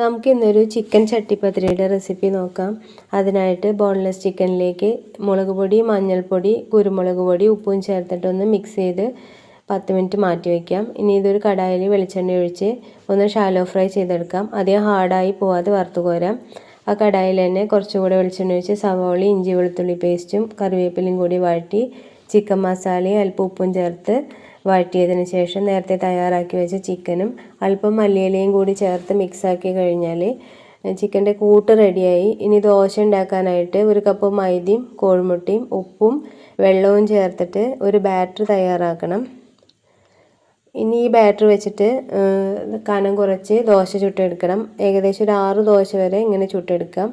നമുക്ക് ഇന്നൊരു chicken ചട്ടിപ്പത്തിരിയുടെ recipe നോക്കാം. അതിനായിട്ട് ബോൺലെസ് ചിക്കനിലേക്ക് മുളക് പൊടി മഞ്ഞൾപ്പൊടി കുരുമുളക് പൊടി ഉപ്പും ചേർത്തിട്ടൊന്ന് മിക്സ് ചെയ്ത് പത്ത് മിനിറ്റ് മാറ്റി വയ്ക്കാം ഇനി ഇതൊരു കടായിൽ വെളിച്ചെണ്ണ ഒഴിച്ച് ഒന്ന് ഷാലോ ഫ്രൈ ചെയ്തെടുക്കാം. അധികം ഹാർഡായി പോവാതെ വറുത്ത് കോരാം. ആ കടായിൽ തന്നെ കുറച്ചുകൂടെ വെളിച്ചെണ്ണ ഒഴിച്ച് സവോളി ഇഞ്ചി വെളുത്തുള്ളി പേസ്റ്റും കറിവേപ്പിലയും കൂടി വഴറ്റി ചിക്കൻ മസാലയും അല്പം ഉപ്പും ചേർത്ത് വഴറ്റിയതിന് ശേഷം നേരത്തെ തയ്യാറാക്കി വെച്ച ചിക്കനും അല്പം മല്ലിയിലയും കൂടി ചേർത്ത് മിക്സാക്കി കഴിഞ്ഞാൽ ചിക്കന്റെ കൂട്ട് റെഡിയായി ഇനി ദോശ ഉണ്ടാക്കാനായിട്ട് ഒരു കപ്പ് മൈദയും കോഴിമുട്ടയും ഉപ്പും വെള്ളവും ചേർത്തിട്ട് ഒരു ബാറ്റർ തയ്യാറാക്കണം. ഇനി ഈ ബാറ്റർ വെച്ചിട്ട് കനം കുറച്ച് ദോശ ചുട്ടെടുക്കണം. ഏകദേശം ഒരു ആറ് ദോശ വരെ ഇങ്ങനെ ചുട്ടെടുക്കാം.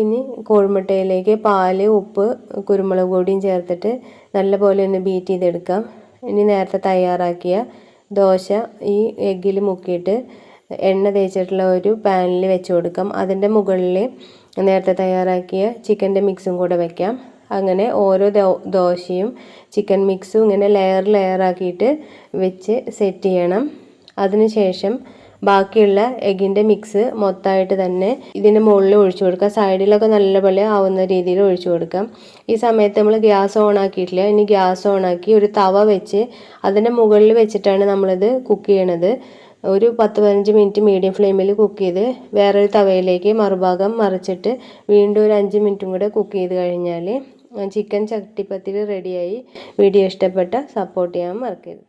ഇനി കോഴിമുട്ടയിലേക്ക് പാൽ ഉപ്പ് കുരുമുളക് പൊടിയും ചേർത്തിട്ട് നല്ലപോലെ ഒന്ന് ബീറ്റ് ചെയ്തെടുക്കാം. ഇനി നേരത്തെ തയ്യാറാക്കിയ ദോശ ഈ എഗ്ഗിൽ മുക്കിയിട്ട് എണ്ണ തേച്ചിട്ടുള്ള ഒരു പാനിൽ വെച്ച് കൊടുക്കാം. അതിന്റെ മുകളിൽ നേരത്തെ തയ്യാറാക്കിയ ചിക്കന്റെ മിക്സും കൂടെ വയ്ക്കാം അങ്ങനെ ഓരോ ദോശയും ചിക്കൻ മിക്സും ഇങ്ങനെ ലെയർ ലെയർ ആക്കിയിട്ട് വെച്ച് സെറ്റ് ചെയ്യണം. അതിനുശേഷം ബാക്കിയുള്ള എഗിന്റെ മിക്സ് മൊത്തമായിട്ട് തന്നെ ഇതിന്റെ മുകളിൽ ഒഴിച്ചു കൊടുക്കുക സൈഡിലൊക്കെ നല്ലപോലെ ആവുന്ന രീതിയിൽ ഒഴിച്ചു കൊടുക്കാം. ഈ സമയത്ത് നമ്മൾ ഗ്യാസ് ഓൺ ആക്കിയിട്ടില്ല. ഇനി ഗ്യാസ് ഓൺ ആക്കി ഒരു തവ വെച്ച് അതിന്റെ മുകളിൽ വെച്ചിട്ടാണ് നമ്മളിത് കുക്ക് ചെയ്യണത്. ഒരു പത്ത് പതിനഞ്ച് മിനിറ്റ് മീഡിയം ഫ്ലെയിമിൽ കുക്ക് ചെയ്ത് വേറൊരു തവയിലേക്ക് മറുഭാഗം മറിച്ചിട്ട് വീണ്ടും ഒരു അഞ്ച് മിനിറ്റും കൂടെ കുക്ക് ചെയ്ത് കഴിഞ്ഞാൽ ചിക്കൻ ചട്ടിപ്പത്തിൽ റെഡിയായി വീഡിയോ ഇഷ്ടപ്പെട്ട സപ്പോർട്ട് ചെയ്യാൻ മറക്കരുത്.